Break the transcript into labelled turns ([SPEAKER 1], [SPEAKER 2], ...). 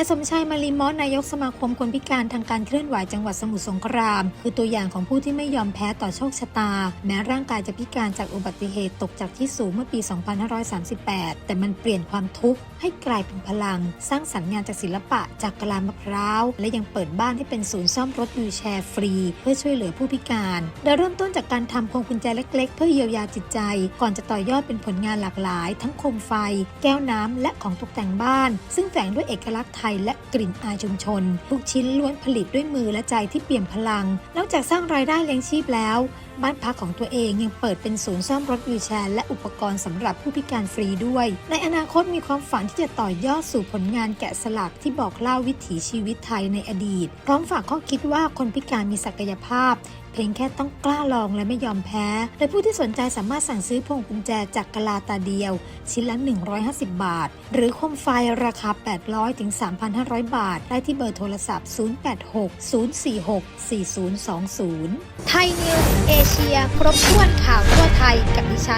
[SPEAKER 1] นายสมชัยมารีมอสนายกสมาคมคนพิการทางการเคลื่อนไหวจังหวัดสมุทรสงคราม คือตัวอย่างของผู้ที่ไม่ยอมแพ้ต่อโชคชะตา แม้ร่างกายจะพิการจากอุบัติเหตุตกจากที่สูงเมื่อปี 2538 แต่มันเปลี่ยนความทุกข์ให้กลายเป็นพลัง สร้างสรรค์งานจากศิลปะ จากกะลามะพร้าว และยังเปิดบ้านให้เป็นศูนย์ซ่อมรถวีลแชร์ฟรี เพื่อช่วยเหลือผู้พิการ โดยเริ่มต้นจากการทำพวงกุญแจเล็ก ๆ เพื่อเยียวยาจิตใจ ก่อนจะต่อยอดเป็นผลงานหลากหลาย ทั้งโคมไฟ แก้วน้ำและของตกแต่งบ้าน ซึ่งแฝงด้วยเอกลักษณ์ไทยและกลิ่นอายชุมชน ทุกชิ้นล้วนผลิตด้วยมือและใจที่เปี่ยมพลัง นอกจากสร้างรายได้เลี้ยงชีพแล้ว บ้านพักของตัวเองยังเปิดเป็นศูนย์ซ่อมรถวีลแชร์ และอุปกรณ์สำหรับผู้พิการฟรีด้วย ในอนาคตมีความฝันที่จะต่อยอดสู่ผลงานแกะสลักที่บอกเล่าวิถีชีวิตไทยในอดีต พร้อมฝากข้อคิดว่าคนพิการมีศักยภาพเพียงแค่ต้องกล้าลองและไม่ยอมแพ้โดยผู้ที่สนใจสามารถสั่งซื้อพวงกุญแจจากกะลาตาเดียว ชิ้นละ 150 บาท หรือโคมไฟราคา 800ถึง3,500 บาท ได้ที่เบอร์โทรศัพท์ 086 046 4020 ไทยนิวเอเชีย ครบถ้วนข่าวทั่วไทยกับดิฉัน